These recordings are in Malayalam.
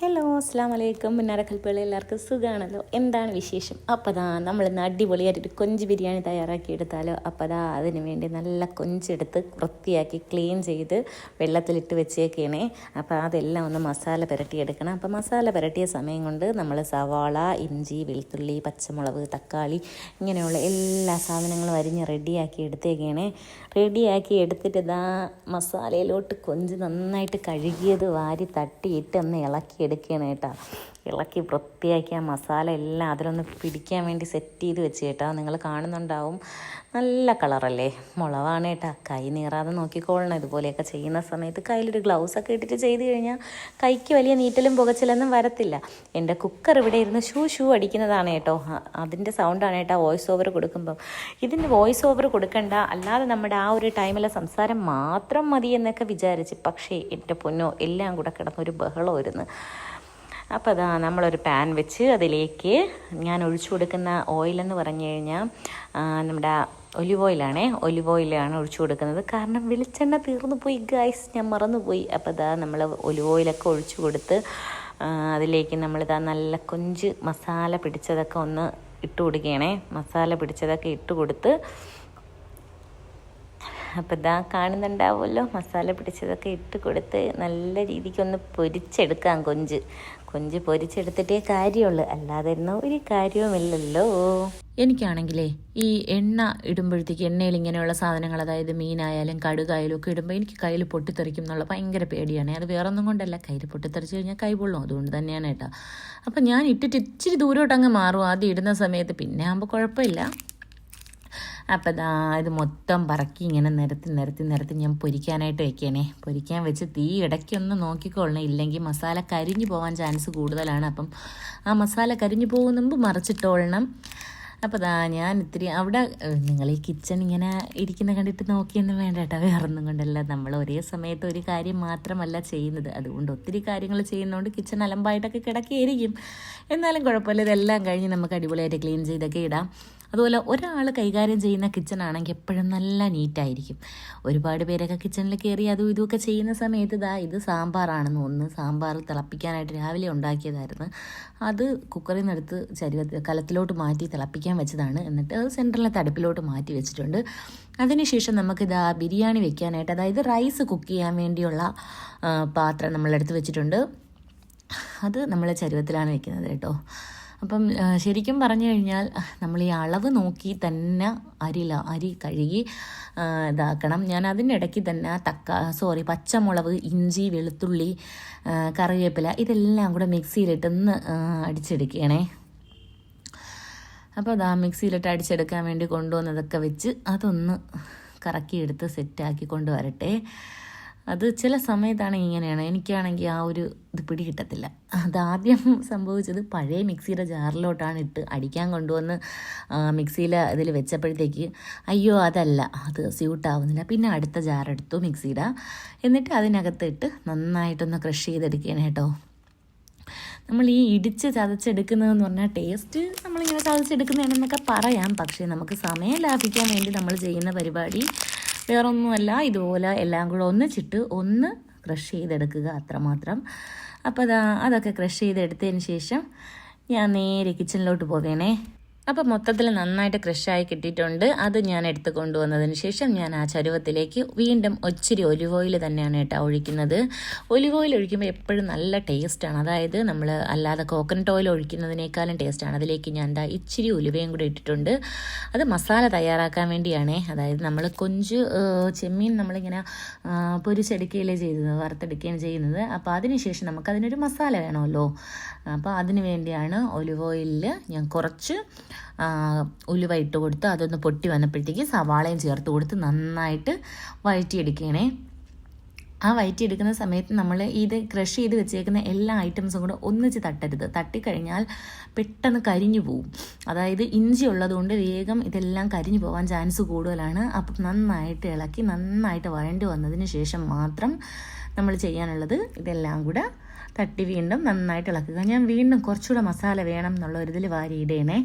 ഹലോ അസ്സാം വലൈക്കും മുന്നാരക്കൽപ്പള്ളി എല്ലാവർക്കും സുഖമാണല്ലോ എന്താണ് വിശേഷം? അപ്പോൾ അതാ നമ്മൾ ഇന്ന് അടിപൊളിയായിട്ടൊരു കൊഞ്ച് ബിരിയാണി തയ്യാറാക്കി എടുത്താലോ അപ്പോൾ അതാ അതിന് വേണ്ടി നല്ല കൊഞ്ചെടുത്ത് വൃത്തിയാക്കി ക്ലീൻ ചെയ്ത് വെള്ളത്തിലിട്ട് വെച്ചേക്കണേ. അപ്പോൾ അതെല്ലാം ഒന്ന് മസാല പുരട്ടിയെടുക്കണം. അപ്പോൾ മസാല പുരട്ടിയ സമയം കൊണ്ട് നമ്മൾ സവാള ഇഞ്ചി വെളുത്തുള്ളി പച്ചമുളക് തക്കാളി ഇങ്ങനെയുള്ള എല്ലാ സാധനങ്ങളും അരിഞ്ഞ് റെഡിയാക്കി എടുത്തേക്കണേ. റെഡിയാക്കി എടുത്തിട്ട് ഇതാ മസാലയിലോട്ട് കൊഞ്ച് നന്നായിട്ട് കഴുകിയത് വാരി തട്ടിയിട്ട് ഒന്ന് ഇളക്കി എടുക്കണം കേട്ടോ. ഇളക്കി വൃത്തിയാക്കി ആ മസാല എല്ലാം അതിലൊന്ന് പിടിക്കാൻ വേണ്ടി സെറ്റ് ചെയ്ത് വെച്ച് കേട്ടോ. നിങ്ങൾ കാണുന്നുണ്ടാവും. നല്ല കളറല്ലേ മുളവാണ് കേട്ടോ. കൈ നീറാതെ നോക്കിക്കോളണം. ഇതുപോലെയൊക്കെ ചെയ്യുന്ന സമയത്ത് കയ്യിലൊരു ഗ്ലൗസൊക്കെ ഇട്ടിട്ട് ചെയ്ത് കഴിഞ്ഞാൽ കൈക്ക് വലിയ നീറ്റലും പുകച്ചിലൊന്നും വരത്തില്ല. എന്റെ കുക്കർ ഇവിടെ ഇരുന്ന് ഷൂ ഷൂ അടിക്കുന്നതാണ് കേട്ടോ. അതിന്റെ സൗണ്ടാണ് കേട്ടോ വോയിസ് ഓവർ കൊടുക്കുമ്പം. ഇതിന് വോയിസ് ഓവർ കൊടുക്കണ്ട. അല്ലാതെ നമ്മുടെ ആ ഒരു ടൈമിലെ സംസാരം മാത്രം മതി എന്നൊക്കെ വിചാരിച്ച്. പക്ഷേ എന്റെ പൊന്നോ എല്ലാം കൂടെ കിടന്നൊരു ബഹളമായിരുന്നു. അപ്പോൾ അതാ നമ്മളൊരു പാൻ വെച്ച് അതിലേക്ക് ഞാൻ ഒഴിച്ചു കൊടുക്കുന്ന ഓയിലെന്ന് പറഞ്ഞു കഴിഞ്ഞാൽ നമ്മുടെ ഒലിവ് ഓയിലാണേ ഒലിവ് ഓയിലാണ് ഒഴിച്ചു കൊടുക്കുന്നത്. കാരണം വെളിച്ചെണ്ണ തീർന്നു പോയി ഗൈസ് ഞാൻ മറന്നുപോയി. അപ്പോൾ അതാ നമ്മൾ ഒലിവ് ഓയിലൊക്കെ ഒഴിച്ചു കൊടുത്ത് അതിലേക്ക് നമ്മളിതാ നല്ല കൊഞ്ച് മസാല പിടിച്ചതൊക്കെ ഒന്ന് ഇട്ട് കൊടുക്കുകയാണേ. മസാല പിടിച്ചതൊക്കെ ഇട്ട് കൊടുത്ത് അപ്പോൾ ഇതാ കാണുന്നുണ്ടാവുമല്ലോ. മസാല പിടിച്ചതൊക്കെ ഇട്ട് കൊടുത്ത് നല്ല രീതിക്കൊന്ന് പൊരിച്ചെടുക്കാം കൊഞ്ച്. കൊഞ്ച് പൊരിച്ചെടുത്തിട്ടേ കാര്യമുള്ളൂ. അല്ലാതെ ഒരു കാര്യവുമില്ലല്ലോ. എനിക്കാണെങ്കിലേ ഈ എണ്ണ ഇടുമ്പോഴത്തേക്ക് എണ്ണയിൽ ഇങ്ങനെയുള്ള സാധനങ്ങൾ അതായത് മീനായാലും കടുകായാലും ഒക്കെ ഇടുമ്പോൾ എനിക്ക് കയ്യിൽ പൊട്ടിത്തെറിക്കും എന്നുള്ള ഭയങ്കര പേടിയാണ്. അത് വേറെ ഒന്നും കൊണ്ടല്ല. കയ്യിൽ പൊട്ടിത്തെറിച്ച് കഴിഞ്ഞാൽ കൈ പൊള്ളും. അതുകൊണ്ട് തന്നെയാണ് കേട്ടോ. അപ്പം ഞാൻ ഇട്ടിട്ട് ഇച്ചിരി ദൂരോട്ടങ്ങ് മാറും. ആദ്യം ഇടുന്ന സമയത്ത്. പിന്നെ ആകുമ്പോൾ കുഴപ്പമില്ല. അപ്പം ദാ ഇത് മൊത്തം പറക്കി ഇങ്ങനെ നിരത്തി നിരത്തി നിരത്തി ഞാൻ പൊരിക്കാനായിട്ട് വെക്കണേ പൊരിക്കാൻ വെച്ച് തീ ഇടയ്ക്കൊന്ന് നോക്കിക്കൊള്ളണം. ഇല്ലെങ്കിൽ മസാല കരിഞ്ഞു പോകാൻ ചാൻസ് കൂടുതലാണ്. അപ്പം ആ മസാല കരിഞ്ഞു പോകുന്ന മുമ്പ് മറിച്ചിട്ടോളണം. അപ്പോൾ ദാ ഞാൻ ഇത്തിരി അവിടെ നിങ്ങൾ ഈ കിച്ചൺ ഇങ്ങനെ ഇരിക്കുന്ന കണ്ടിട്ട് നോക്കിയൊന്നും വേണ്ട കേട്ടോ വേറൊന്നും കൊണ്ടല്ല. നമ്മൾ ഒരേ സമയത്ത് ഒരു കാര്യം മാത്രമല്ല ചെയ്യുന്നത്. അതുകൊണ്ട് ഒത്തിരി കാര്യങ്ങൾ ചെയ്യുന്നതുകൊണ്ട് കിച്ചൺ അലമ്പായിട്ടൊക്കെ കിടക്കുകയായിരിക്കും എന്നാലും കുഴപ്പമില്ല. ഇതെല്ലാം കഴിഞ്ഞ് നമുക്ക് അടിപൊളിയായിട്ട് ക്ലീൻ ചെയ്തൊക്കെ ഇടാം. അതുപോലെ ഒരാൾ കൈകാര്യം ചെയ്യുന്ന കിച്ചൺ ആണെങ്കിൽ എപ്പോഴും നല്ല നീറ്റായിരിക്കും ഒരുപാട് പേരൊക്കെ കിച്ചണിൽ കയറി അതും ഇതുമൊക്കെ ചെയ്യുന്ന സമയത്ത് ഇതാ ഇത് സാമ്പാറാണെന്ന് ഒന്ന് സാമ്പാർ തിളപ്പിക്കാനായിട്ട് രാവിലെ ഉണ്ടാക്കിയതായിരുന്നു. അത് കുക്കറിൽ നിന്നെടുത്ത് ചരുവ കലത്തിലോട്ട് മാറ്റി തിളപ്പിക്കാൻ വെച്ചതാണ്. എന്നിട്ട് അത് സെന്ററിലെ തടുപ്പിലോട്ട് മാറ്റി വെച്ചിട്ടുണ്ട്. അതിനുശേഷം നമുക്കിതാ ബിരിയാണി വെക്കാനായിട്ട് അതായത് റൈസ് കുക്ക് ചെയ്യാൻ വേണ്ടിയുള്ള പാത്രം നമ്മളെടുത്ത് വെച്ചിട്ടുണ്ട്. അത് നമ്മൾ ചരുവത്തിലാണ് വെക്കുന്നത് കേട്ടോ. അപ്പം ശരിക്കും പറഞ്ഞു കഴിഞ്ഞാൽ നമ്മൾ ഈ അളവ് നോക്കി തന്നെ അരി അരി കഴുകി ഇതാക്കണം. ഞാൻ അതിന്റെ ഇടയ്ക്ക് തന്നെ തക്ക സോറി പച്ചമുളക് ഇഞ്ചി വെളുത്തുള്ളി കറിവേപ്പില ഇതെല്ലാം കൂടെ മിക്സിയിലിട്ടൊന്ന് അടിച്ചെടുക്കണേ അപ്പോൾ അതാ മിക്സിയിലിട്ട് അടിച്ചെടുക്കാൻ വേണ്ടി കൊണ്ടുവന്നതൊക്കെ വെച്ച് അതൊന്ന് കറക്കിയെടുത്ത് സെറ്റാക്കി കൊണ്ടുവരട്ടെ. അത് ചില സമയത്താണ് ഇങ്ങനെയാണ്. എനിക്കാണെങ്കിൽ ആ ഒരു ഇത് പിടി കിട്ടത്തില്ല അതാദ്യം സംഭവിച്ചത് പഴയ മിക്സിയുടെ ജാറിലോട്ടാണ് ഇട്ട് അടിക്കാൻ കൊണ്ടുവന്ന് മിക്സിയിൽ ഇതിൽ വെച്ചപ്പോഴത്തേക്ക് അയ്യോ അതല്ല അത് സ്യൂട്ടാവുന്നില്ല. പിന്നെ അടുത്ത ജാറെടുത്തു മിക്സിയുടെ. എന്നിട്ട് അതിനകത്ത് ഇട്ട് നന്നായിട്ടൊന്ന് ക്രഷ് ചെയ്തെടുക്കുകയാണ് കേട്ടോ. നമ്മൾ ഈ ഇടിച്ച് ചതച്ചെടുക്കുന്നതെന്ന് പറഞ്ഞാൽ ടേസ്റ്റ് നമ്മളിങ്ങനെ ചതച്ചെടുക്കുന്നതാണെന്നൊക്കെ പറയാം. പക്ഷേ നമുക്ക് സമയം ലാഭിക്കാൻ വേണ്ടി നമ്മൾ ചെയ്യുന്ന പരിപാടി വേറൊന്നുമല്ല ഇതുപോലെ എല്ലാം കൂടെ ഒന്നിച്ചിട്ട് ഒന്ന് ക്രഷ് ചെയ്തെടുക്കുക അത്രമാത്രം. അപ്പോൾ അതാ അതൊക്കെ ക്രഷ് ചെയ്തെടുത്തതിന് ശേഷം ഞാൻ നേരെ കിച്ചണിലോട്ട് പോവേണേ. അപ്പോൾ മൊത്തത്തിൽ നന്നായിട്ട് ക്രഷായി കിട്ടിയിട്ടുണ്ട്. അത് ഞാൻ എടുത്ത് കൊണ്ടുവന്നതിന് ശേഷം ഞാൻ ആ ചരുവത്തിലേക്ക് വീണ്ടും ഒച്ചിരി ഒലിവ് ഓയിൽ തന്നെയാണ് കേട്ടോ ഒഴിക്കുന്നത്. ഒലിവ് ഓയിൽ ഒഴിക്കുമ്പോൾ എപ്പോഴും നല്ല ടേസ്റ്റാണ് അതായത് നമ്മൾ അല്ലാതെ കോക്കനട്ട് ഓയിൽ ഒഴിക്കുന്നതിനേക്കാളും ടേസ്റ്റാണ് അതിലേക്ക് ഞാൻ എന്താ ഇച്ചിരി ഉലുവയും കൂടി ഇട്ടിട്ടുണ്ട്. അത് മസാല തയ്യാറാക്കാൻ വേണ്ടിയാണേ. അതായത് നമ്മൾ കൊഞ്ച് ചെമ്മീൻ നമ്മളിങ്ങനെ പൊരിച്ചെടുക്കുകയല്ലേ ചെയ്തത് വറുത്തെടുക്കുകയാണ് ചെയ്യുന്നത്. അപ്പോൾ അതിനുശേഷം നമുക്കതിനൊരു മസാല വേണമല്ലോ. അപ്പോൾ അതിന് വേണ്ടിയാണ് ഒലിവ് ഓയിലിൽ ഞാൻ കുറച്ച് ഉലുവ ഇട്ട് കൊടുത്ത് അതൊന്ന് പൊട്ടി വന്നപ്പോഴത്തേക്ക് സവാളയും ചേർത്ത് കൊടുത്ത് നന്നായിട്ട് വഴറ്റിയെടുക്കണേ ആ വയറ്റിയെടുക്കുന്ന സമയത്ത് നമ്മൾ ഇത് ക്രഷ് ചെയ്ത് വെച്ചേക്കുന്ന എല്ലാ ഐറ്റംസും കൂടെ ഒന്നിച്ച് തട്ടരുത്. തട്ടിക്കഴിഞ്ഞാൽ പെട്ടെന്ന് കരിഞ്ഞു പോവും. അതായത് ഇഞ്ചി ഉള്ളതുകൊണ്ട് വേഗം ഇതെല്ലാം കരിഞ്ഞു പോകാൻ ചാൻസ് കൂടുതലാണ്. അപ്പം നന്നായിട്ട് ഇളക്കി നന്നായിട്ട് വഴണ്ടി വന്നതിന് ശേഷം മാത്രം നമ്മൾ ചെയ്യാനുള്ളത് ഇതെല്ലാം കൂടെ തട്ടി വീണ്ടും നന്നായിട്ട് ഇളക്കുക. ഞാൻ വീണ്ടും കുറച്ചുകൂടെ മസാല വേണം എന്നുള്ള ഒരു ഇതിൽ വാരിയിടേണേ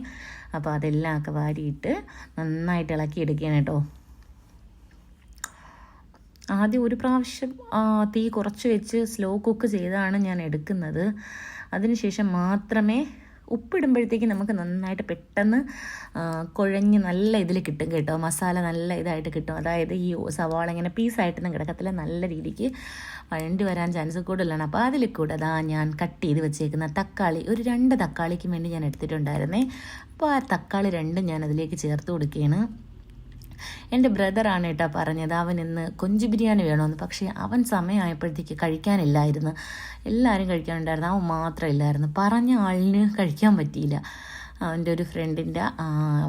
അപ്പോൾ അതെല്ലാം ഒക്കെ വാരിയിട്ട് നന്നായിട്ട് ഇളക്കി എടുക്കുകയാണ് കേട്ടോ. ആദ്യം ഒരു പ്രാവശ്യം തീ കുറച്ച് വെച്ച് സ്ലോ കുക്ക് ചെയ്താണ് ഞാൻ എടുക്കുന്നത്. അതിനുശേഷം മാത്രമേ ഉപ്പിടുമ്പോഴത്തേക്ക് നമുക്ക് നന്നായിട്ട് പെട്ടെന്ന് കുഴഞ്ഞ് നല്ല ഇതിൽ കിട്ടും കേട്ടോ. മസാല നല്ല ഇതായിട്ട് കിട്ടും. അതായത് ഈ സവാള ഇങ്ങനെ പീസായിട്ടൊന്നും കിടക്കത്തില്ല. നല്ല രീതിക്ക് വഴണ്ടി വരാൻ ചാൻസ് കൂടുതലാണ്. അപ്പോൾ അതിൽ കൂടെ അതാ ഞാൻ കട്ട് ചെയ്ത് വെച്ചേക്കുന്ന തക്കാളി ഒരു രണ്ട് തക്കാളിക്ക് വേണ്ടി ഞാൻ എടുത്തിട്ടുണ്ടായിരുന്നേ. അപ്പോൾ ആ തക്കാളി രണ്ടും ഞാൻ അതിലേക്ക് ചേർത്ത് കൊടുക്കുകയാണ്. എന്റെ ബ്രദറാണ് കേട്ടോ പറഞ്ഞത് അവൻ ഇന്ന് കൊഞ്ച് ബിരിയാണി വേണമെന്ന് പക്ഷേ അവൻ സമയമായപ്പോഴത്തേക്ക് കഴിക്കാനില്ലായിരുന്നു. എല്ലാവരും കഴിക്കാനുണ്ടായിരുന്നു. അവൻ മാത്രം ഇല്ലായിരുന്നു പറഞ്ഞ ആളിന് കഴിക്കാൻ പറ്റിയില്ല. അവന്റെ ഒരു ഫ്രണ്ടിന്റെ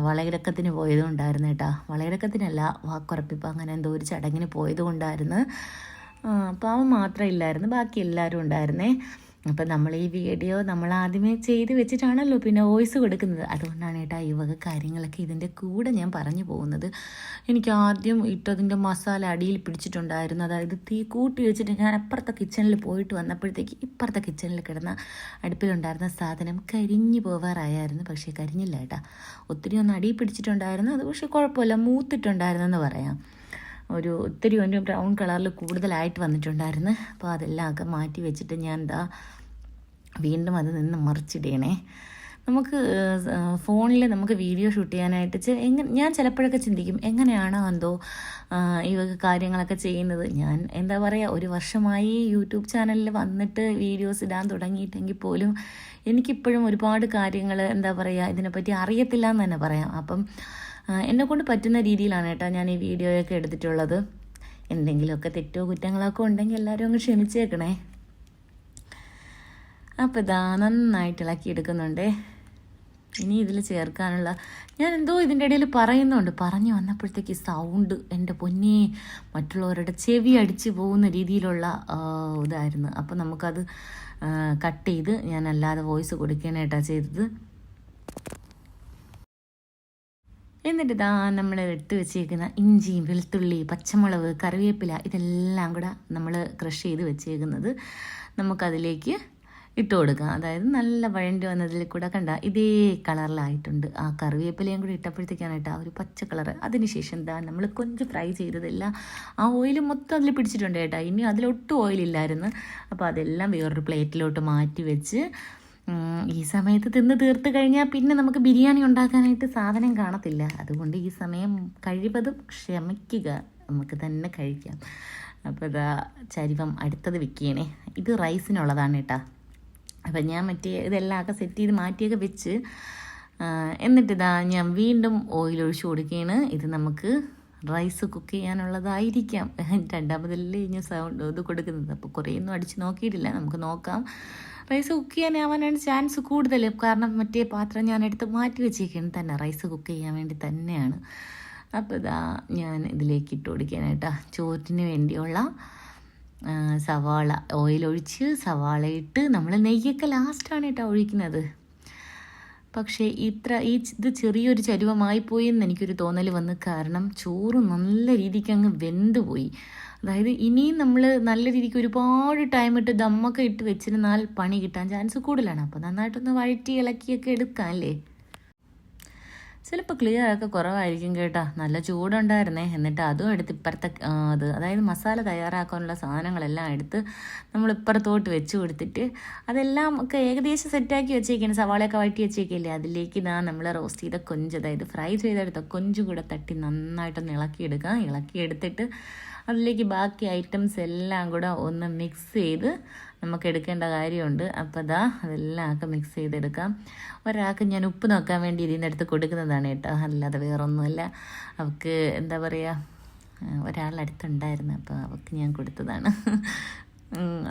വളയിടക്കത്തിന് പോയതുകൊണ്ടായിരുന്നു കേട്ടോ. വളയിടക്കത്തിനല്ല വാക്കുറപ്പിപ്പോൾ അങ്ങനെ എന്തോ ഒരു ചടങ്ങിന് പോയതുകൊണ്ടായിരുന്നു. അവൻ മാത്രം ഇല്ലായിരുന്നു. ബാക്കി എല്ലാവരും ഉണ്ടായിരുന്നേ. അപ്പം നമ്മൾ ഈ വീഡിയോ നമ്മൾ ആദ്യമേ ചെയ്ത് വെച്ചിട്ടാണല്ലോ പിന്നെ വോയിസ് കൊടുക്കുന്നത്. അതുകൊണ്ടാണ് ഏട്ടാ ഈ വക കാര്യങ്ങളൊക്കെ ഇതിന്റെ കൂടെ ഞാൻ പറഞ്ഞു പോകുന്നത്. എനിക്ക് ആദ്യം ഇട്ടതിന്റെ മസാല അടിയിൽ പിടിച്ചിട്ടുണ്ടായിരുന്നു. അതായത് തീ കൂട്ടി വെച്ചിട്ട് ഞാൻ അപ്പുറത്തെ കിച്ചണിൽ പോയിട്ട് വന്നപ്പോഴത്തേക്ക് ഇപ്പുറത്തെ കിച്ചണിൽ കിടന്ന അടുപ്പിലുണ്ടായിരുന്ന സാധനം കരിഞ്ഞു പോവാറായായിരുന്നു പക്ഷേ കരിഞ്ഞില്ല ഏട്ടാ. ഒത്തിരി ഒന്ന് അടിയിൽ പിടിച്ചിട്ടുണ്ടായിരുന്നു. അത് പക്ഷേ കുഴപ്പമില്ല. മൂത്തിട്ടുണ്ടായിരുന്നെന്ന് പറയാം. ഒരു ഒത്തിരി ഒരു ബ്രൗൺ കളറിൽ കൂടുതലായിട്ട് വന്നിട്ടുണ്ടായിരുന്നു. അപ്പോൾ അതെല്ലാം ഒക്കെ മാറ്റി വെച്ചിട്ട് ഞാൻ എന്താ വീണ്ടും അത് നിന്ന് മറിച്ചിടണേ. നമുക്ക് ഫോണിൽ നമുക്ക് വീഡിയോ ഷൂട്ട് ചെയ്യാനായിട്ട് എങ്ങനെ ഞാൻ ചിലപ്പോഴൊക്കെ ചിന്തിക്കും എങ്ങനെയാണോ എന്തോ ഈ കാര്യങ്ങളൊക്കെ ചെയ്യുന്നത്. ഞാൻ എന്താ പറയുക ഒരു വർഷമായി യൂട്യൂബ് ചാനലിൽ വന്നിട്ട് വീഡിയോസ് ഇടാൻ തുടങ്ങിയിട്ടെങ്കിൽ പോലും എനിക്കിപ്പോഴും ഒരുപാട് കാര്യങ്ങൾ എന്താ പറയുക ഇതിനെപ്പറ്റി അറിയത്തില്ല എന്ന് തന്നെ പറയാം. അപ്പം എന്നെ കൊണ്ട് പറ്റുന്ന രീതിയിലാണ് കേട്ടോ ഞാൻ ഈ വീഡിയോയൊക്കെ എടുത്തിട്ടുള്ളത്. എന്തെങ്കിലുമൊക്കെ തെറ്റോ കുറ്റങ്ങളൊക്കെ ഉണ്ടെങ്കിൽ എല്ലാവരും അങ്ങ് ക്ഷമിച്ചേക്കണേ. അപ്പോൾ ഇതാ നന്നായിട്ട് ഇളക്കി എടുക്കുന്നുണ്ടേ. ഇനി ഇതിൽ ചേർക്കാനുള്ള ഞാൻ എന്തോ ഇതിന്റെ ഇടയിൽ പറയുന്നുണ്ട്. പറഞ്ഞു വന്നപ്പോഴത്തേക്ക് സൗണ്ട് എന്റെ പൊന്നെ മറ്റുള്ളവരുടെ ചെവി അടിച്ചു പോകുന്ന രീതിയിലുള്ള ഇതായിരുന്നു. അപ്പോൾ നമുക്കത് കട്ട് ചെയ്ത് ഞാൻ അല്ലാതെ വോയിസ് കൊടുക്കാനായിട്ടാണ് ചെയ്തത്. എന്നിട്ട് ഇതാ നമ്മൾ എടുത്ത് വെച്ചേക്കുന്ന ഇഞ്ചി വെളുത്തുള്ളി പച്ചമുളക് കറിവേപ്പില ഇതെല്ലാം കൂടെ നമ്മൾ ക്രഷ് ചെയ്ത് വെച്ചേക്കുന്നത് നമുക്കതിലേക്ക് ഇട്ട് കൊടുക്കാം. അതായത് നല്ല വഴണ്ടി വന്നതിൽ കൂടെ കണ്ട ഇതേ കളറിലായിട്ടുണ്ട് ആ കറിവേപ്പിലയും കൂടി ഇട്ടപ്പോഴത്തേക്കാണ് ആ ഒരു പച്ച കളർ അതിനുശേഷം എന്താ നമ്മൾ കൊഞ്ച് ഫ്രൈ ചെയ്തതെല്ലാം ആ ഓയിൽ മൊത്തം അതിൽ പിടിച്ചിട്ടുണ്ട് കേട്ടോ. ഇനി അതിലൊട്ടും ഓയിലില്ലായിരുന്നു അപ്പോൾ അതെല്ലാം വേറൊരു പ്ലേറ്റിലോട്ട് മാറ്റി വെച്ച് ഈ സമയത്ത് തിന്ന് തീർത്ത് കഴിഞ്ഞാൽ പിന്നെ നമുക്ക് ബിരിയാണി ഉണ്ടാക്കാനായിട്ട് സാധനം കാണത്തില്ല. അതുകൊണ്ട് ഈ സമയം കഴിവതും ക്ഷമിക്കുക. നമുക്ക് തന്നെ കഴിക്കാം. അപ്പോൾ ഇതാ ചരിവം അടുത്തത് വെക്കുകയാണേ ഇത് റൈസിനുള്ളതാണ് കേട്ടോ. അപ്പം ഞാൻ മറ്റേ ഇതെല്ലാം ഒക്കെ സെറ്റ് ചെയ്ത് മാറ്റിയൊക്കെ വെച്ച് എന്നിട്ടിതാ ഞാൻ വീണ്ടും ഓയിൽ ഒഴിച്ച് കൊടുക്കുകയാണ് ഇത് നമുക്ക് റൈസ് കുക്ക് ചെയ്യാനുള്ളതായിരിക്കാം. രണ്ടാമതല്ലേ ഞാൻ സൗണ്ട് ഇത് കൊടുക്കുന്നത്. അപ്പോൾ കുറേയൊന്നും അടിച്ച് നോക്കിയിട്ടില്ല. നമുക്ക് നോക്കാം. റൈസ് കുക്ക് ചെയ്യാനാവാനാണ് ചാൻസ് കൂടുതൽ. കാരണം മറ്റേ പാത്രം ഞാൻ എടുത്ത് മാറ്റി വെച്ചേക്കാണ് തന്നെ. റൈസ് കുക്ക് ചെയ്യാൻ വേണ്ടി തന്നെയാണ്. അപ്പോൾ ഇതാ ഞാൻ ഇതിലേക്ക് ഇട്ട് കൊടുക്കാനായിട്ടാ ചോറ്റിന് വേണ്ടിയുള്ള സവാള. ഓയിലൊഴിച്ച് സവാള ഇട്ട് നമ്മൾ നെയ്യൊക്കെ ലാസ്റ്റാണ് കേട്ടോ ഒഴിക്കുന്നത്. പക്ഷേ ഇത്ര ഈ ഇത് ചെറിയൊരു ചരുവമായി പോയി എന്ന് എനിക്കൊരു തോന്നൽ വന്ന് കാരണം ചോറ് നല്ല രീതിക്ക് അങ്ങ് വെന്ത് പോയി. അതായത് ഇനിയും നമ്മൾ നല്ല രീതിക്ക് ഒരുപാട് ടൈം ഇട്ട് ദമ്മൊക്കെ ഇട്ട് വെച്ചിരുന്നാൽ പണി കിട്ടാൻ ചാൻസ് കൂടുതലാണ്. അപ്പോൾ നന്നായിട്ടൊന്ന് വഴറ്റി ഇളക്കിയൊക്കെ എടുക്കാം അല്ലേ? ചിലപ്പോൾ ക്ലിയർ ഒക്കെ കുറവായിരിക്കും കേട്ടോ. നല്ല ചൂടുണ്ടായിരുന്നേ. എന്നിട്ട് അതും എടുത്ത് ഇപ്പുറത്തെ അത് അതായത് മസാല തയ്യാറാക്കാനുള്ള സാധനങ്ങളെല്ലാം എടുത്ത് നമ്മൾ ഇപ്പുറത്തോട്ട് വെച്ച് കൊടുത്തിട്ട് അതെല്ലാം ഒക്കെ ഏകദേശം സെറ്റാക്കി വെച്ചേക്കാണ്. സവാളയൊക്കെ വഴറ്റി വെച്ചേക്കില്ലേ? അതിലേക്ക് ഇതാ നമ്മൾ റോസ്റ്റ് ചെയ്ത കൊഞ്ച് അതായത് ഫ്രൈ ചെയ്തെടുത്ത കൊഞ്ച് കൂടെ തട്ടി നന്നായിട്ടൊന്ന് ഇളക്കിയെടുക്കാം. ഇളക്കിയെടുത്തിട്ട് അതിലേക്ക് ബാക്കി ഐറ്റംസ് എല്ലാം കൂടെ ഒന്ന് മിക്സ് ചെയ്ത് നമുക്ക് എടുക്കേണ്ട കാര്യമുണ്ട്. അപ്പോൾ അതാ അതെല്ലാം ഒക്കെ മിക്സ് ചെയ്തെടുക്കാം. ഒരാൾക്ക് ഞാൻ ഉപ്പ് നോക്കാൻ വേണ്ടി ഇതിന്റെ അടുത്ത് കൊടുക്കുന്നതാണ് കേട്ടോ. അല്ലാതെ വേറൊന്നുമല്ല. അവൾക്ക് എന്താ പറയുക ഒരാളടുത്തുണ്ടായിരുന്നു അപ്പോൾ അവൾക്ക് ഞാൻ കൊടുത്തതാണ്.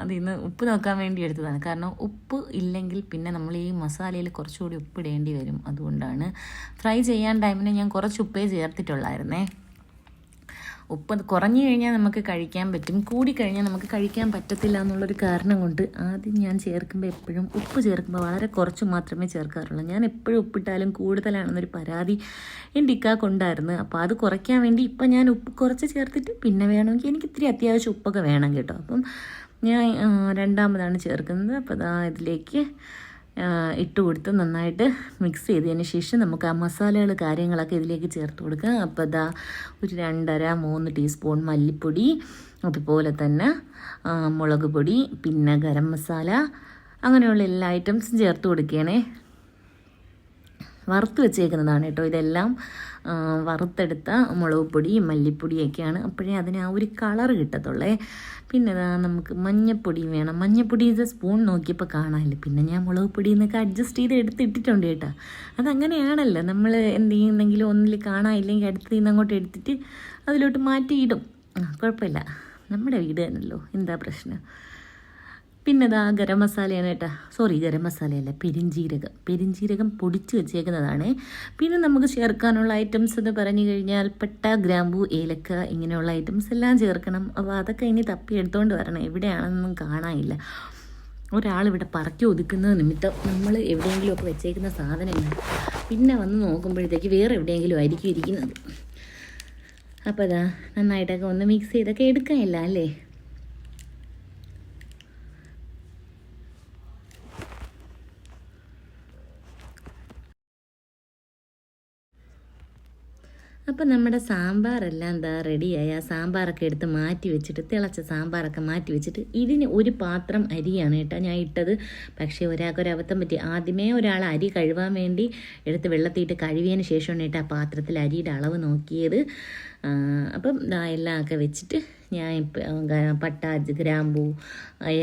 അതിൽ നിന്ന് ഉപ്പ് നോക്കാൻ വേണ്ടി എടുത്തതാണ്. കാരണം ഉപ്പ് ഇല്ലെങ്കിൽ പിന്നെ നമ്മൾ ഈ മസാലയിൽ കുറച്ചുകൂടി ഉപ്പ് ഇടേണ്ടി വരും. അതുകൊണ്ടാണ് ഫ്രൈ ചെയ്യാൻ ടൈമിന് ഞാൻ കുറച്ച് ഉപ്പേ ചേർത്തിട്ടുള്ളായിരുന്നേ. ഉപ്പ് കുറഞ്ഞു കഴിഞ്ഞാൽ നമുക്ക് കഴിക്കാൻ പറ്റും കൂടി കഴിഞ്ഞാൽ നമുക്ക് കഴിക്കാൻ പറ്റത്തില്ല എന്നുള്ളൊരു കാരണം കൊണ്ട് ആദ്യം ഞാൻ ചേർക്കുമ്പോൾ എപ്പോഴും ഉപ്പ് ചേർക്കുമ്പോൾ വളരെ കുറച്ച് മാത്രമേ ചേർക്കാറുള്ളൂ. ഞാൻ എപ്പോഴും ഉപ്പിട്ടാലും കൂടുതലാണെന്നൊരു പരാതി എന്റെ ഇക്കാക്കുണ്ടായിരുന്നു അപ്പോൾ അത് കുറയ്ക്കാൻ വേണ്ടി ഇപ്പം ഞാൻ ഉപ്പ് കുറച്ച് ചേർത്തിട്ട് പിന്നെ വേണമെങ്കിൽ എനിക്ക് ഇത്തിരി അത്യാവശ്യം ഉപ്പൊക്കെ വേണം കേട്ടോ. അപ്പം ഞാൻ രണ്ടാമതാണ് ചേർക്കുന്നത്. അപ്പോൾ അതാ ഇതിലേക്ക് ഇട്ട് കൊടുത്ത് നന്നായിട്ട് മിക്സ് ചെയ്തതിന് ശേഷം നമുക്ക് ആ മസാലകൾ കാര്യങ്ങളൊക്കെ ഇതിലേക്ക് ചേർത്ത് കൊടുക്കാം അപ്പോൾ അതാ ഒരു രണ്ടര മൂന്ന് ടീസ്പൂൺ മല്ലിപ്പൊടി അതുപോലെ തന്നെ മുളക് പൊടി പിന്നെ ഗരം മസാല അങ്ങനെയുള്ള എല്ലാ ഐറ്റംസും ചേർത്ത് കൊടുക്കുകയാണേ. വറുത്ത് വെച്ചേക്കുന്നതാണ് കേട്ടോ. ഇതെല്ലാം വറുത്തെടുത്ത മുളക് പൊടി മല്ലിപ്പൊടിയൊക്കെയാണ് അപ്പോഴേ അതിന് ആ ഒരു കളർ കിട്ടത്തുള്ളേ. പിന്നെ നമുക്ക് മഞ്ഞപ്പൊടിയും വേണം. മഞ്ഞപ്പൊടി ഇത് സ്പൂൺ നോക്കിയപ്പോൾ കാണാനില്ല. പിന്നെ ഞാൻ മുളക് പൊടി എന്നൊക്കെ അഡ്ജസ്റ്റ് ചെയ്ത് എടുത്തിട്ടിട്ടുണ്ട് കേട്ടോ. അതങ്ങനെയാണല്ലോ. നമ്മൾ എന്ത് ചെയ്യുന്നെങ്കിലും ഒന്നിൽ കാണാനില്ലെങ്കിൽ അടുത്ത് നിന്ന് അങ്ങോട്ട് എടുത്തിട്ട് അതിലോട്ട് മാറ്റിയിടും. കുഴപ്പമില്ല. നമ്മുടെ വീട് തന്നെയല്ലോ എന്താ പ്രശ്നം? പിന്നെ ഇതാ ഗരം മസാലയാണ് കേട്ടോ. സോറി ഗരം മസാലയല്ല പെരിഞ്ജീരകം പെരിഞ്ജീരകം പൊടിച്ച് വെച്ചേക്കുന്നതാണ്. പിന്നെ നമുക്ക് ചേർക്കാനുള്ള ഐറ്റംസ് എന്ന് പറഞ്ഞു കഴിഞ്ഞാൽ പെട്ട ഗ്രാമ്പു ഏലക്ക ഇങ്ങനെയുള്ള ഐറ്റംസ് എല്ലാം ചേർക്കണം. അപ്പോൾ അതൊക്കെ ഇനി തപ്പി എടുത്തുകൊണ്ട് വരണം. എവിടെയാണെന്നൊന്നും കാണാനില്ല. ഒരാളിവിടെ പറക്കി ഒതുക്കുന്നത് നിമിത്തം നമ്മൾ എവിടെയെങ്കിലുമൊക്കെ വെച്ചേക്കുന്ന സാധനങ്ങൾ പിന്നെ വന്ന് നോക്കുമ്പോഴത്തേക്ക് വേറെ എവിടെയെങ്കിലും ആയിരിക്കും ഇരിക്കുന്നത്. അപ്പോൾ അതാ നന്നായിട്ടൊക്കെ ഒന്ന് മിക്സ് ചെയ്തൊക്കെ എടുക്കാനില്ല അല്ലേ? അപ്പം നമ്മുടെ സാമ്പാറെല്ലാം എന്താ റെഡിയായി ആ സാമ്പാറൊക്കെ എടുത്ത് മാറ്റി വെച്ചിട്ട് തിളച്ച സാമ്പാറൊക്കെ മാറ്റി വെച്ചിട്ട് ഇതിന് ഒരു പാത്രം അരിയാണ് കേട്ടോ ഞാൻ ഇട്ടത്. പക്ഷേ ഒരാൾക്കൊരബദ്ധം പറ്റി. ആദ്യമേ ഒരാൾ അരി കഴുകാൻ വേണ്ടി എടുത്ത് വെള്ളത്തിയിട്ട് കഴുകിയതിന് ശേഷമാണ് കേട്ടോ ആ പാത്രത്തിൽ അരിയുടെ അളവ് നോക്കിയത്. അപ്പം ദാ എല്ലാം ഒക്കെ വെച്ചിട്ട് ഞാൻ പട്ട ഗ്രാമ്പൂ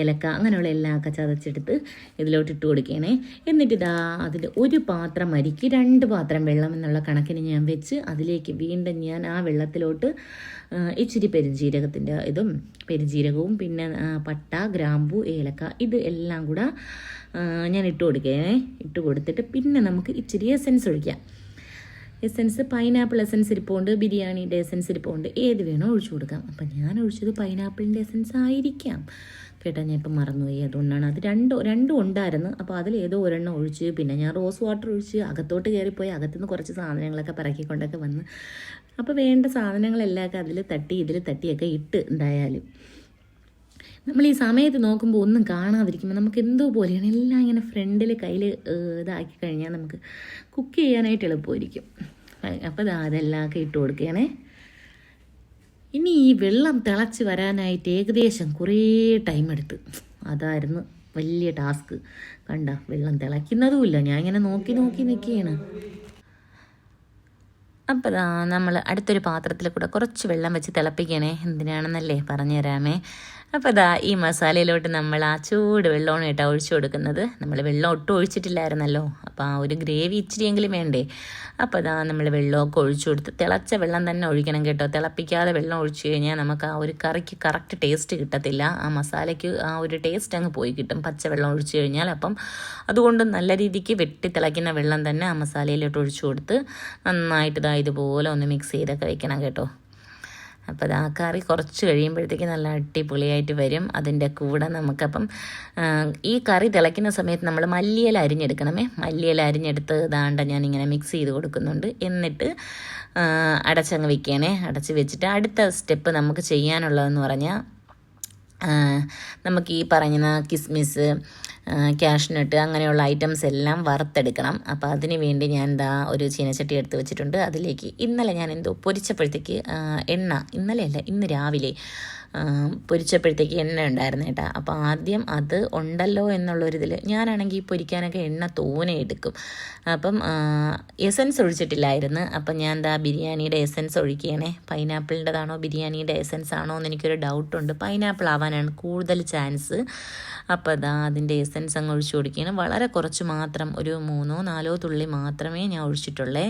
ഏലക്ക അങ്ങനെയുള്ള എല്ലാം ഒക്കെ ചതച്ചെടുത്ത് ഇതിലോട്ട് ഇട്ട് കൊടുക്കണേ. എന്നിട്ട് ഇതാ അതിൽ ഒരു പാത്രം അരിക്ക് രണ്ട് പാത്രം വെള്ളം എന്നുള്ള കണക്കിന് ഞാൻ വെച്ച് അതിലേക്ക് വീണ്ടും ഞാൻ ആ വെള്ളത്തിലോട്ട് ഇച്ചിരി പെരുംജീരകത്തിന്റെ ഇതും പെരുംജീരകവും പിന്നെ പട്ട ഗ്രാമ്പൂ ഏലക്ക ഇത് എല്ലാം കൂടെ ഞാൻ ഇട്ട് കൊടുക്കണേ. ഇട്ട് കൊടുത്തിട്ട് പിന്നെ നമുക്ക് ഇച്ചിരി എസെൻസ് ഒഴിക്കാം. എസൻസ് പൈനാപ്പിൾ എസൻസ് ഇരിപ്പുണ്ട് ബിരിയാണിയുടെ എസൻസ് ഇരിപ്പുണ്ട്. ഏത് വേണോ ഒഴിച്ചു കൊടുക്കാം. അപ്പം ഞാൻ ഒഴിച്ചത് പൈനാപ്പിളിന്റെ എസൻസ് ആയിരിക്കാം. കേട്ടാ ഞാൻ ഇപ്പം മറന്നുപോയി. അതുകൊണ്ടാണ് അത് രണ്ടോ രണ്ടും ഉണ്ടായിരുന്നു. അപ്പോൾ അതിൽ ഏതോ ഒരെണ്ണം ഒഴിച്ച് പിന്നെ ഞാൻ റോസ് വാട്ടർ ഒഴിച്ച് അകത്തോട്ട് കയറിപ്പോയി അകത്തുനിന്ന് കുറച്ച് സാധനങ്ങളൊക്കെ പറക്കിക്കൊണ്ടൊക്കെ വന്ന്. അപ്പോൾ വേണ്ട സാധനങ്ങളെല്ലാം അതിൽ തട്ടി ഇതിൽ തട്ടിയൊക്കെ ഇട്ട് എന്തായാലും. നമ്മൾ ഈ സമയത്ത് നോക്കുമ്പോൾ ഒന്നും കാണാതിരിക്കുമ്പോൾ നമുക്ക് എന്തോ പോലെയാണ് എല്ലാം ഇങ്ങനെ ഫ്രണ്ടിൽ കയ്യിൽ ഇതാക്കി കഴിഞ്ഞാൽ നമുക്ക് കുക്ക് ചെയ്യാനായിട്ട് എളുപ്പമായിരിക്കും. അപ്പോൾ അതെല്ലാം ഇട്ട് കൊടുക്കുകയാണേ. ഇനി ഈ വെള്ളം തിളച്ച് വരാനായിട്ട് ഏകദേശം കുറേ ടൈം എടുത്ത്. അതായിരുന്നു വലിയ ടാസ്ക് കണ്ട വെള്ളം തിളയ്ക്കുന്നതുമില്ല. ഞാൻ ഇങ്ങനെ നോക്കി നോക്കി നിൽക്കുകയാണ് അപ്പോൾ നമ്മൾ അടുത്തൊരു പാത്രത്തിൽ കൂടെ കുറച്ച് വെള്ളം വെച്ച് തിളപ്പിക്കണേ എന്തിനാണെന്നല്ലേ പറഞ്ഞു തരാമേ അപ്പോൾ ഇതാ ഈ മസാലയിലോട്ട് നമ്മൾ ആ ചൂട് വെള്ളമാണ് കേട്ടോ ഒഴിച്ചു കൊടുക്കുന്നത്. നമ്മൾ വെള്ളം ഒട്ടും ഒഴിച്ചിട്ടില്ലായിരുന്നല്ലോ. അപ്പോൾ ആ ഒരു ഗ്രേവി ഇച്ചിരിയെങ്കിലും വേണ്ടേ. അപ്പോൾ ദാ നമ്മൾ വെള്ളമൊക്കെ ഒഴിച്ചു കൊടുത്ത് തിളച്ച വെള്ളം തന്നെ ഒഴിക്കണം കേട്ടോ. തിളപ്പിക്കാതെ വെള്ളം ഒഴിച്ചു കഴിഞ്ഞാൽ നമുക്ക് ആ ഒരു കറിക്ക് കറക്റ്റ് ടേസ്റ്റ് കിട്ടത്തില്ല. ആ മസാലയ്ക്ക് ആ ഒരു ടേസ്റ്റ് അങ്ങ് പോയി കിട്ടും. പച്ച വെള്ളം ഒഴിച്ചു കഴിഞ്ഞാൽ അപ്പം അതുകൊണ്ട് നല്ല രീതിക്ക് വെട്ടി തിളയ്ക്കുന്ന വെള്ളം തന്നെ ആ മസാലയിലോട്ട് ഒഴിച്ചു കൊടുത്ത് നന്നായിട്ട് ഇതാ ഇതുപോലെ ഒന്ന് മിക്സ് ചെയ്തൊക്കെ വെക്കണം കേട്ടോ. അപ്പോൾ അത് ആ കറി കുറച്ച് കഴിയുമ്പോഴത്തേക്ക് നല്ല അടിപൊളിയായിട്ട് വരും. അതിന്റെ കൂടെ നമുക്കപ്പം ഈ കറി തിളയ്ക്കുന്ന സമയത്ത് നമ്മൾ മല്ലിയില അരിഞ്ഞെടുക്കണമേ. മല്ലിയില അരിഞ്ഞെടുത്ത് ദാണ്ട ഞാനിങ്ങനെ മിക്സ് ചെയ്ത് കൊടുക്കുന്നുണ്ട്. എന്നിട്ട് അടച്ചങ്ങ് വെക്കുകയാണേ. അടച്ച് വെച്ചിട്ട് അടുത്ത സ്റ്റെപ്പ് നമുക്ക് ചെയ്യാനുള്ളതെന്ന് പറഞ്ഞാൽ നമുക്ക് ഈ പറഞ്ഞ കിസ്മിസ് ക്യാഷ്നട്ട് അങ്ങനെയുള്ള ഐറ്റംസ് എല്ലാം വറുത്തെടുക്കണം. അപ്പോൾ അതിന് വേണ്ടി ഞാൻ എന്താ ഒരു ചീനച്ചട്ടി എടുത്ത് വെച്ചിട്ടുണ്ട്. അതിലേക്ക് ഇന്നലെ ഞാൻ എന്തോ പൊരിച്ചപ്പോഴത്തേക്ക് എണ്ണ ഇന്നലെയല്ല ഇന്ന് രാവിലെ പൊരിച്ചപ്പോഴത്തേക്ക് എണ്ണ ഉണ്ടായിരുന്നു കേട്ടോ. അപ്പോൾ ആദ്യം അത് ഉണ്ടല്ലോ എന്നുള്ളൊരിതിൽ ഞാനാണെങ്കിൽ പൊരിക്കാനൊക്കെ എണ്ണ തോനെ എടുക്കും. അപ്പം എസൻസ് ഒഴിച്ചിട്ടില്ലായിരുന്നു. അപ്പം ഞാൻ എന്താ ബിരിയാണിയുടെ എസൻസ് ഒഴിക്കുകയാണേ. പൈനാപ്പിളിന്റെതാണോ ബിരിയാണിയുടെ എസൻസ് ആണോ എന്ന് എനിക്കൊരു ഡൗട്ടുണ്ട്. പൈനാപ്പിൾ ആവാനാണ് കൂടുതൽ ചാൻസ്. അപ്പോൾ അതാ അതിന്റെ എസൻസ് അങ്ങ് ഒഴിച്ചു കൊടുക്കുകയാണ്. വളരെ കുറച്ച് മാത്രം ഒരു മൂന്നോ നാലോ തുള്ളി മാത്രമേ ഞാൻ ഒഴിച്ചിട്ടുള്ളേ.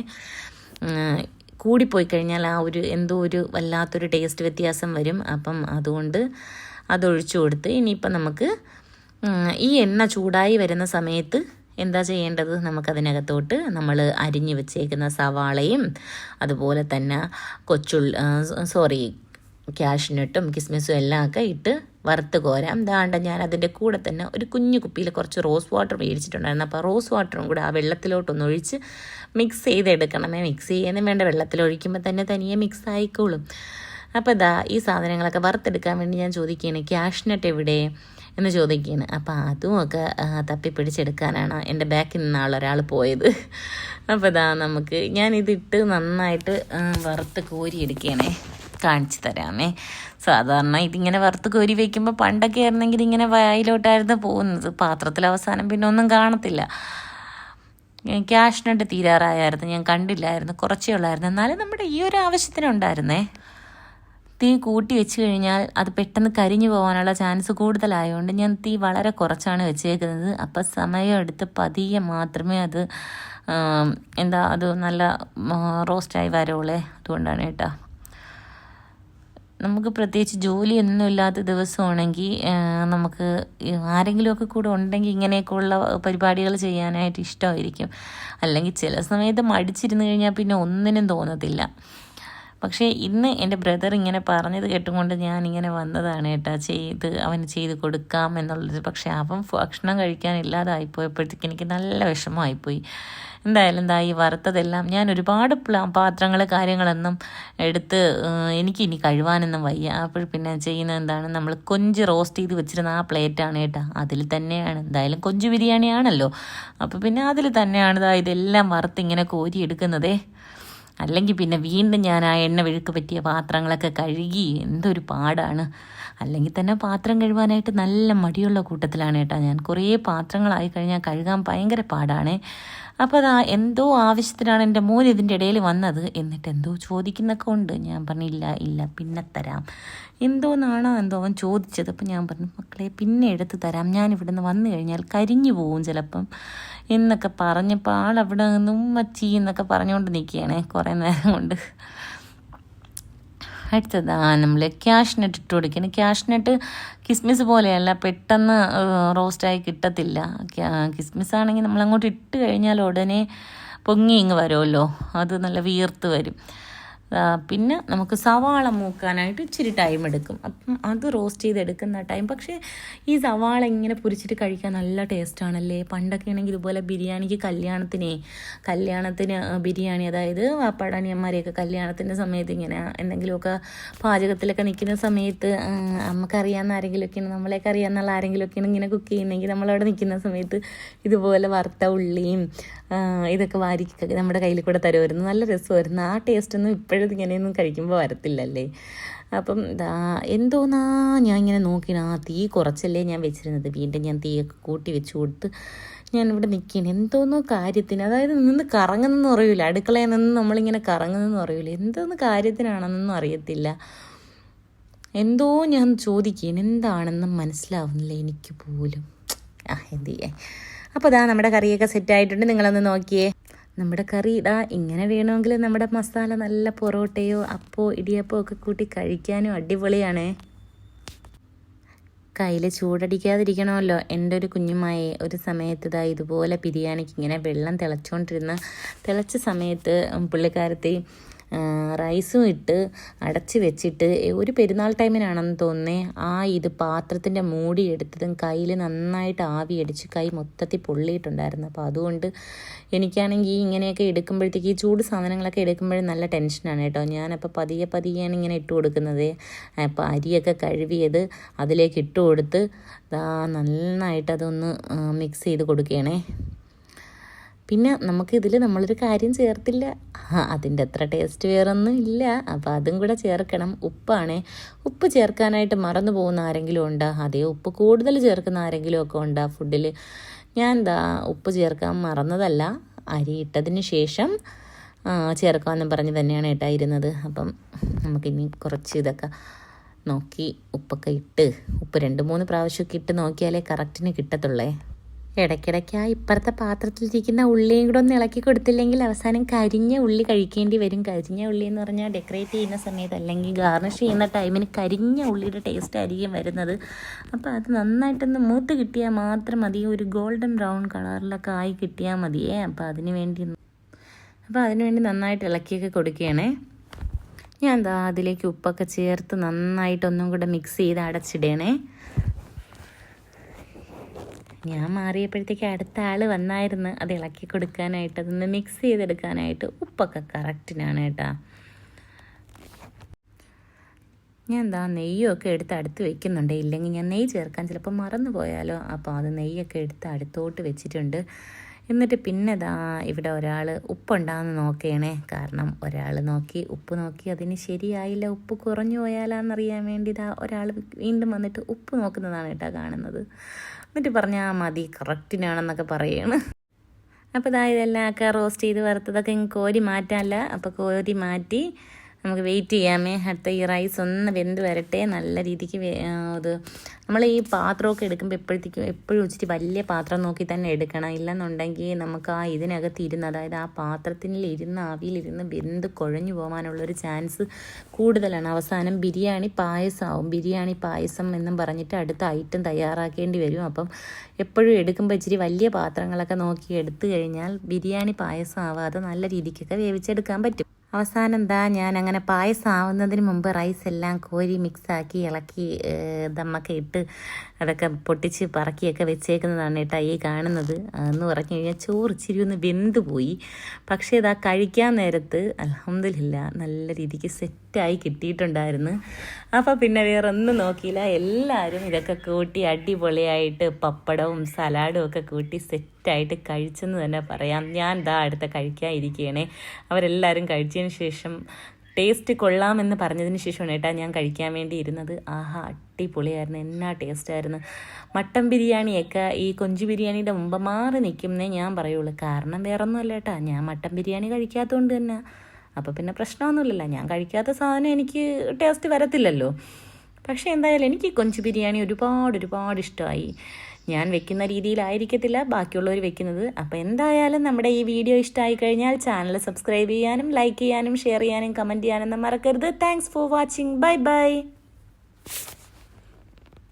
കൂടിപ്പോയി കഴിഞ്ഞാൽ ആ ഒരു എന്തോ ഒരു വല്ലാത്തൊരു ടേസ്റ്റ് വ്യത്യാസം വരും. അപ്പം അതുകൊണ്ട് അതൊഴിച്ചു കൊടുത്ത് ഇനിയിപ്പം നമുക്ക് ഈ എണ്ണ ചൂടായി വരുന്ന സമയത്ത് എന്താ ചെയ്യേണ്ടത്? നമുക്കതിനകത്തോട്ട് നമ്മൾ അരിഞ്ഞു വെച്ചേക്കുന്ന സവാളയും അതുപോലെ തന്നെ കൊച്ചുള്ളി സോറി ക്യാഷ്നട്ടും കിസ്മിസും എല്ലാം ഒക്കെ ഇട്ട് വറുത്ത് കോരാം. ദാണ്ട ഞാൻ അതിന്റെ കൂടെ തന്നെ ഒരു കുഞ്ഞു കുപ്പിയിൽ കുറച്ച് റോസ് വാട്ടർ മേടിച്ചിട്ടുണ്ടായിരുന്നു. അപ്പോൾ റോസ് വാട്ടറും കൂടെ ആ വെള്ളത്തിലോട്ടൊന്ന് ഒഴിച്ച് മിക്സ് ചെയ്തെടുക്കണമേ. മിക്സ് ചെയ്യാനും വേണ്ട വെള്ളത്തിലൊഴിക്കുമ്പോൾ തന്നെ തനിയെ മിക്സ് ആയിക്കോളും. അപ്പോൾ ഇതാ ഈ സാധനങ്ങളൊക്കെ വറുത്തെടുക്കാൻ വേണ്ടി ഞാൻ ചോദിക്കുകയാണ് ക്യാഷ്നട്ട് എവിടെ? എന്ന് ചോദിക്കുകയാണ്. അപ്പോൾ അതുമൊക്കെ തപ്പി പിടിച്ചെടുക്കാനാണ് എന്റെ ബാക്കിൽ നിന്നാൾ ഒരാൾ പോയത്. അപ്പോൾ ഇതാ നമുക്ക് ഞാനിതിട്ട് നന്നായിട്ട് വറുത്ത് കോരിയെടുക്കുകയാണേ. കാണിച്ചു തരാമേ. സാധാരണ ഇതിങ്ങനെ വറുത്ത് കോരി വയ്ക്കുമ്പോൾ പണ്ടൊക്കെ ആയിരുന്നെങ്കിൽ ഇങ്ങനെ വായിലോട്ടായിരുന്നു പോകുന്നത്. പാത്രത്തിൽ അവസാനം പിന്നെ ഒന്നും കാണത്തില്ല. ക്യാഷിനുണ്ട് തീരാറായായിരുന്നു. ഞാൻ കണ്ടില്ലായിരുന്നു. കുറച്ചേ ഉള്ളായിരുന്നു. എന്നാലും നമ്മുടെ ഈ ഒരു ആവശ്യത്തിനുണ്ടായിരുന്നേ. തീ കൂട്ടി വെച്ച് കഴിഞ്ഞാൽ അത് പെട്ടെന്ന് കരിഞ്ഞു പോകാനുള്ള ചാൻസ് കൂടുതലായതുകൊണ്ട് ഞാൻ തീ വളരെ കുറച്ചാണ് വെച്ചേക്കുന്നത്. അപ്പം സമയമെടുത്ത് പതിയെ മാത്രമേ അത് എന്താ അത് നല്ല റോസ്റ്റായി വരവുള്ളേ. അതുകൊണ്ടാണ് കേട്ടോ. നമുക്ക് പ്രത്യേകിച്ച് ജോലിയൊന്നും ഇല്ലാത്ത ദിവസമാണെങ്കിൽ നമുക്ക് ആരെങ്കിലുമൊക്കെ കൂടെ ഉണ്ടെങ്കിൽ ഇങ്ങനെയൊക്കെയുള്ള പരിപാടികൾ ചെയ്യാനായിട്ട് ഇഷ്ടമായിരിക്കും. അല്ലെങ്കിൽ ചില സമയത്ത് മടിച്ചിരുന്ന് കഴിഞ്ഞാൽ പിന്നെ ഒന്നിനും തോന്നത്തില്ല. പക്ഷേ ഇന്ന് എന്റെ ബ്രദർ ഇങ്ങനെ പറഞ്ഞത് കേട്ടുകൊണ്ട് ഞാൻ ഇങ്ങനെ വന്നതാണ് കേട്ടോ ചെയ്ത് അവന് ചെയ്ത് കൊടുക്കാം എന്നുള്ളത്. പക്ഷേ അവൻ ഭക്ഷണം കഴിക്കാൻ ഇല്ലാതായിപ്പോയപ്പോഴത്തേക്ക് എനിക്ക് നല്ല വിഷമമായിപ്പോയി. എന്തായാലും എന്താ ഈ വറുത്തതെല്ലാം ഞാൻ ഒരുപാട് പാത്രങ്ങൾ കാര്യങ്ങളൊന്നും എടുത്ത് എനിക്ക് എനിക്കിനി കഴുവാനൊന്നും വയ്യ. അപ്പോൾ പിന്നെ ചെയ്യുന്നത് എന്താണ് നമ്മൾ കൊഞ്ച് റോസ്റ്റ് ചെയ്ത് വെച്ചിരുന്ന ആ പ്ലേറ്റാണ് കേട്ടോ. അതിൽ തന്നെയാണ്. എന്തായാലും കൊഞ്ച് ബിരിയാണിയാണല്ലോ. അപ്പോൾ പിന്നെ അതിൽ തന്നെയാണ് ദാ ഇതെല്ലാം വറുത്ത് ഇങ്ങനെ കോരി എടുക്കുന്നതേ അല്ലെങ്കിൽ പിന്നെ വീണ്ടും ഞാൻ ആ എണ്ണ വിഴുക്ക് പറ്റിയ പാത്രങ്ങളൊക്കെ കഴുകി എന്തൊരു പാടാണ്. അല്ലെങ്കിൽ തന്നെ പാത്രം കഴുകാനായിട്ട് നല്ല മടിയുള്ള കൂട്ടത്തിലാണ് കേട്ടോ ഞാൻ. കുറേ പാത്രങ്ങളായി കഴിഞ്ഞാൽ കഴുകാൻ ഭയങ്കര പാടാണ്. അപ്പോൾ അതാ എന്തോ ആവശ്യത്തിനാണ് എന്റെ മോൻ ഇതിന്റെ ഇടയിൽ വന്നത്. എന്നിട്ട് എന്തോ ചോദിക്കുന്നൊക്കെ ഉണ്ട്. ഞാൻ പറഞ്ഞില്ല ഇല്ല പിന്നെ തരാം. എന്തോന്നാണോ എന്തോ അവൻ ചോദിച്ചത്. അപ്പം ഞാൻ പറഞ്ഞു മക്കളെ പിന്നെ എടുത്ത് തരാം. ഞാൻ ഇവിടുന്ന് വന്നു കഴിഞ്ഞാൽ കരിഞ്ഞു പോവും ചിലപ്പം. എന്നൊക്കെ പറഞ്ഞപ്പോൾ ആൾ അവിടെ നിന്നും മച്ചി എന്നൊക്കെ പറഞ്ഞുകൊണ്ട് നിൽക്കുകയാണ് കുറേ നേരം കൊണ്ട്. അടുത്തത് ആ നമ്മൾ ക്യാഷ്നട്ട് ഇട്ട് കൊടുക്കണം ക്യാഷ്നട്ട് കിസ്മിസ് പോലെയല്ല പെട്ടെന്ന് റോസ്റ്റായി കിട്ടത്തില്ല. കിസ്മിസ് ആണെങ്കിൽ നമ്മളങ്ങോട്ട് ഇട്ട് കഴിഞ്ഞാൽ ഉടനെ പൊങ്ങി ഇങ്ങ് വരുമല്ലോ. അത് നല്ല വീർത്ത് വരും. പിന്നെ നമുക്ക് സവാള മൂക്കാനായിട്ട് ഇച്ചിരി ടൈം എടുക്കും. അപ്പം അത് റോസ്റ്റ് ചെയ്തെടുക്കുന്ന ടൈം പക്ഷേ ഈ സവാള ഇങ്ങനെ പൊരിച്ചിട്ട് കഴിക്കാൻ നല്ല ടേസ്റ്റാണല്ലേ പണ്ടൊക്കെ ആണെങ്കിൽ ഇതുപോലെ ബിരിയാണിക്ക് കല്യാണത്തിനേ കല്യാണത്തിന് ബിരിയാണി അതായത് വാപ്പാടാനിയന്മാരെയൊക്കെ കല്യാണത്തിന്റെ സമയത്ത് ഇങ്ങനെ എന്തെങ്കിലുമൊക്കെ പാചകത്തിലൊക്കെ നിൽക്കുന്ന സമയത്ത് ആ, അമ്മക്കറിയാവുന്ന ആരെങ്കിലുമൊക്കെ നമ്മളെയൊക്കെ അറിയാവുന്ന ആരെങ്കിലുമൊക്കെയാണ് ഇങ്ങനെ കുക്ക് ചെയ്യുന്നെങ്കിൽ നമ്മളവിടെ നിൽക്കുന്ന സമയത്ത് ഇതുപോലെ വറുത്ത ഉള്ളിയും ഇതൊക്കെ വാരി നമ്മുടെ കയ്യിൽ കൂടെ തരുമായിരുന്നു. നല്ല രസമായിരുന്നു. ആ ടേസ്റ്റൊന്നും ഇപ്പോഴും ഇങ്ങനെയൊന്നും കഴിക്കുമ്പോൾ വരത്തില്ലല്ലേ? അപ്പം ദാ എന്തോന്നാ ഞാൻ ഇങ്ങനെ നോക്കി ആ തീ കുറച്ചല്ലേ ഞാൻ വെച്ചിരുന്നത്. വീണ്ടും ഞാൻ തീയൊക്കെ കൂട്ടി വെച്ച് കൊടുത്ത് ഞാൻ ഇവിടെ നിൽക്കുകയാണ് എന്തോന്നോ കാര്യത്തിന്. അതായത് നിന്ന് കറങ്ങുന്നെന്ന് അറിയില്ല അടുക്കളയിൽ നിന്ന് നമ്മളിങ്ങനെ കറങ്ങുന്നെന്ന് അറിയില്ല എന്തോന്ന് കാര്യത്തിനാണെന്നൊന്നും അറിയത്തില്ല. എന്തോ ഞാൻ ചോദിക്കുകയാണ്. എന്താണെന്ന് മനസ്സിലാവുന്നില്ല എനിക്ക് പോലും. ആ എന്ത് ചെയ്യാൻ? അപ്പോൾ ഇതാ നമ്മുടെ കറിയൊക്കെ സെറ്റായിട്ടുണ്ട് നിങ്ങളൊന്ന് നോക്കിയേ. നമ്മുടെ കറി ഇതാ ഇങ്ങനെ വേണമെങ്കിൽ നമ്മുടെ മസാല നല്ല പൊറോട്ടയോ അപ്പോ ഇടിയപ്പോ ഒക്കെ കൂട്ടി കഴിക്കാനും അടിപൊളിയാണ്. കയ്യിൽ ചൂടടിക്കാതിരിക്കണമല്ലോ. എന്റെ ഒരു കുഞ്ഞുമായി ഒരു സമയത്ത് ഇതാ ഇതുപോലെ ബിരിയാണിക്ക് ഇങ്ങനെ വെള്ളം തിളച്ചുകൊണ്ടിരുന്ന തിളച്ച സമയത്ത് പുള്ളിക്കാരത്തി ആ, റൈസും ഇട്ട് അടച്ച് വെച്ചിട്ട് ഒരു പെരുന്നാൾ ടൈമിനാണെന്ന് തോന്നുന്നേ ആ ഇത് പാത്രത്തിന്റെ മൂടി എടുത്തതും കയ്യിൽ നന്നായിട്ട് ആവി അടിച്ച് കൈ മൊത്തത്തിൽ പൊള്ളിയിട്ടുണ്ടായിരുന്നു. അപ്പോൾ അതുകൊണ്ട് എനിക്കാണെങ്കിൽ ഇങ്ങനെയൊക്കെ എടുക്കുമ്പോഴത്തേക്ക് ഈ ചൂട് സാധനങ്ങളൊക്കെ എടുക്കുമ്പോഴും നല്ല ടെൻഷനാണ് കേട്ടോ. ഞാനപ്പോൾ പതിയെ പതിയെയാണ് ഇങ്ങനെ ഇട്ട് കൊടുക്കുന്നത്. അപ്പോൾ അരിയൊക്കെ കഴുകിയത് അതിലേക്ക് ഇട്ട് കൊടുത്ത് നന്നായിട്ട് അതൊന്ന് മിക്സ് ചെയ്ത് കൊടുക്കുകയാണേ. പിന്നെ നമുക്കിതിൽ നമ്മളൊരു കാര്യം ചേർത്തില്ല. അതിന്റെ അത്ര ടേസ്റ്റ് വേറൊന്നും ഇല്ല. അപ്പോൾ അതും കൂടെ ചേർക്കണം. ഉപ്പാണേ ഉപ്പ് ചേർക്കാനായിട്ട് മറന്നു പോകുന്ന ആരെങ്കിലും ഉണ്ടോ? അതേ ഉപ്പ് കൂടുതൽ ചേർക്കുന്ന ആരെങ്കിലും ഒക്കെ ഉണ്ടോ ഫുഡിൽ ഞാൻ എന്താ ഉപ്പ് ചേർക്കാൻ മറന്നതല്ല. അരി ഇട്ടതിന് ശേഷം ചേർക്കാമെന്ന് ചേർക്കാമെന്നും പറഞ്ഞ് തന്നെയാണ് ഇട്ടായിരുന്നത് ഇരുന്നത്. അപ്പം നമുക്കിനി കുറച്ച് ഇതൊക്കെ നോക്കി ഉപ്പൊക്കെ ഇട്ട് ഉപ്പ് രണ്ട് മൂന്ന് പ്രാവശ്യമൊക്കെ ഇട്ട് നോക്കിയാലേ കറക്റ്റിന് കിട്ടത്തുള്ളേ. ഇടയ്ക്കിടയ്ക്ക് ആ ഇപ്പുറത്തെ പാത്രത്തിലിരിക്കുന്ന ഉള്ളിയും കൂടെ ഒന്ന് ഇളക്കി കൊടുത്തില്ലെങ്കിൽ അവസാനം കരിഞ്ഞ ഉള്ളി കഴിക്കേണ്ടി വരും. കരിഞ്ഞ ഉള്ളി എന്ന് പറഞ്ഞാൽ ഡെക്കറേറ്റ് ചെയ്യുന്ന സമയത്ത് അല്ലെങ്കിൽ ഗാർണിഷ് ചെയ്യുന്ന ടൈമിന് കരിഞ്ഞ ഉള്ളിയുടെ ടേസ്റ്റ് ആയിരിക്കും വരുന്നത്. അപ്പോൾ അത് നന്നായിട്ടൊന്ന് മൂത്ത് കിട്ടിയാൽ മാത്രം മതി. ഒരു ഗോൾഡൻ ബ്രൗൺ കളറിലൊക്കെ ആയി കിട്ടിയാൽ മതിയേ അപ്പോൾ അതിന് വേണ്ടി അപ്പോൾ അതിനുവേണ്ടി നന്നായിട്ട് ഇളക്കിയൊക്കെ കൊടുക്കുകയാണേ. ഞാൻ എന്താ അതിലേക്ക് ഉപ്പൊക്കെ ചേർത്ത് നന്നായിട്ടൊന്നും കൂടെ മിക്സ് ചെയ്ത് അടച്ചിടണേ. ഞാൻ മാറിയപ്പോഴത്തേക്ക് അടുത്ത ആൾ വന്നായിരുന്നു. അത് ഇളക്കി കൊടുക്കാനായിട്ട് അതൊന്ന് മിക്സ് ചെയ്തെടുക്കാനായിട്ട്. ഉപ്പൊക്കെ കറക്റ്റിനാണ് കേട്ടോ. ഞാൻ എന്താ നെയ്യൊക്കെ എടുത്ത് അടുത്ത് വെക്കുന്നുണ്ട്. ഇല്ലെങ്കിൽ ഞാൻ നെയ്യ് ചേർക്കാൻ ചിലപ്പോൾ മറന്നു പോയാലോ. അപ്പോൾ അത് നെയ്യൊക്കെ എടുത്ത് അടുത്തോട്ട് വെച്ചിട്ടുണ്ട്. എന്നിട്ട് പിന്നെ ദാ ഇവിടെ ഒരാൾ ഉപ്പുണ്ടാകുന്ന നോക്കണേ. കാരണം ഒരാൾ നോക്കി ഉപ്പ് നോക്കി അതിന് ശരിയായില്ല. ഉപ്പ് കുറഞ്ഞു പോയാലാന്നറിയാൻ വേണ്ടി ദാ ഒരാൾ വീണ്ടും വന്നിട്ട് ഉപ്പ് നോക്കുന്നതാണ് കേട്ടോ കാണുന്നത്. എന്നിട്ട് പറഞ്ഞാൽ മതി കറക്റ്റിനാണെന്നൊക്കെ പറയാണ്. അപ്പോൾ ഇതാ ഇതെല്ലാം ഒക്കെ റോസ്റ്റ് ചെയ്ത് വറുത്തതൊക്കെ കോരി മാറ്റാമല്ല അപ്പോൾ കോരി മാറ്റി നമുക്ക് വെയിറ്റ് ചെയ്യാമേ. അടുത്ത ഈ റൈസ് ഒന്ന് വെന്ത് വരട്ടെ. നല്ല രീതിക്ക് അത് നമ്മൾ ഈ പാത്രമൊക്കെ എടുക്കുമ്പോൾ എപ്പോഴത്തേക്കും എപ്പോഴും വെച്ചിട്ട് വലിയ പാത്രം നോക്കി തന്നെ എടുക്കണം. ഇല്ലെന്നുണ്ടെങ്കിൽ നമുക്ക് ആ ഇതിനകത്ത് ഇരുന്ന് അതായത് ആ പാത്രത്തിൽ ഇരുന്ന് ആവിയിലിരുന്ന് വെന്ത് കുഴഞ്ഞു പോകാനുള്ളൊരു ചാൻസ് കൂടുതലാണ്. അവസാനം ബിരിയാണി പായസമാവും ബിരിയാണി പായസം എന്നും പറഞ്ഞിട്ട് അടുത്ത ഐറ്റം തയ്യാറാക്കേണ്ടി വരും. അപ്പം എപ്പോഴും എടുക്കുമ്പോൾ ഇച്ചിരി വലിയ പാത്രങ്ങളൊക്കെ നോക്കി എടുത്തു കഴിഞ്ഞാൽ ബിരിയാണി പായസം ആവാതെ നല്ല രീതിക്കൊക്കെ വേവിച്ചെടുക്കാൻ പറ്റും. അവസാനം എന്താ ഞാൻ അങ്ങനെ പായസം ആവുന്നതിന് മുമ്പ് റൈസ് എല്ലാം കോരി മിക്സാക്കി ഇളക്കി ദമ്മൊക്കെ ഇട്ട് അതൊക്കെ പൊട്ടിച്ച് പറക്കിയൊക്കെ വെച്ചേക്കുന്നതാണ് കേട്ടോ ഈ കാണുന്നത്. എന്ന് പറഞ്ഞു കഴിഞ്ഞാൽ ചോറ് ഇച്ചിരി ഒന്ന് വെന്ത് പോയി. പക്ഷേ ഇതാ കഴിക്കാൻ നേരത്ത് അലഹമില്ല നല്ല രീതിക്ക് സെറ്റായി കിട്ടിയിട്ടുണ്ടായിരുന്നു. അപ്പോൾ പിന്നെ വേറെ ഒന്നും നോക്കിയില്ല. എല്ലാവരും ഇതൊക്കെ കൂട്ടി അടിപൊളിയായിട്ട് പപ്പടവും സലാഡും ഒക്കെ കൂട്ടി സെറ്റായിട്ട് കഴിച്ചെന്ന് തന്നെ പറയാം. ഞാൻ ദാ അടുത്ത കഴിക്കാൻ ഇരിക്കുകയാണേ അവരെല്ലാവരും കഴിച്ചതിന് ശേഷം ടേസ്റ്റ് കൊള്ളാമെന്ന് പറഞ്ഞതിന് ശേഷമാണ് കേട്ടാ ഞാൻ കഴിക്കാൻ വേണ്ടി ഇരുന്നത്. ആഹാ അടിപൊളിയായിരുന്നു. എന്നാ ടേസ്റ്റായിരുന്നു. മട്ടൻ ബിരിയാണിയൊക്കെ ഈ കൊഞ്ച് ബിരിയാണിയുടെ മുമ്പ് മാറി നിൽക്കുന്നേ ഞാൻ പറയുള്ളൂ. കാരണം വേറൊന്നുമല്ല ഏട്ടാ. ഞാൻ മട്ടൻ ബിരിയാണി കഴിക്കാത്തതുകൊണ്ട് തന്നെ. അപ്പോൾ പിന്നെ പ്രശ്നമൊന്നുമില്ലല്ലോ. ഞാൻ കഴിക്കാത്ത സാധനം എനിക്ക് ടേസ്റ്റ് വരത്തില്ലല്ലോ. പക്ഷേ എന്തായാലും എനിക്ക് കൊഞ്ച് ബിരിയാണി ഒരുപാട് ഒരുപാട് ഇഷ്ടമായി. ഞാൻ വെക്കുന്ന രീതിയിലായിരിക്കത്തില്ല ബാക്കിയുള്ളവർ വെക്കുന്നത്. അപ്പോൾ എന്തായാലും നമ്മുടെ ഈ വീഡിയോ ഇഷ്ടമായി കഴിഞ്ഞാൽ ചാനൽ സബ്സ്ക്രൈബ് ചെയ്യാനും ലൈക്ക് ചെയ്യാനും ഷെയർ ചെയ്യാനും കമന്റ് ചെയ്യാനും മറക്കരുത്. Thanks for watching bye bye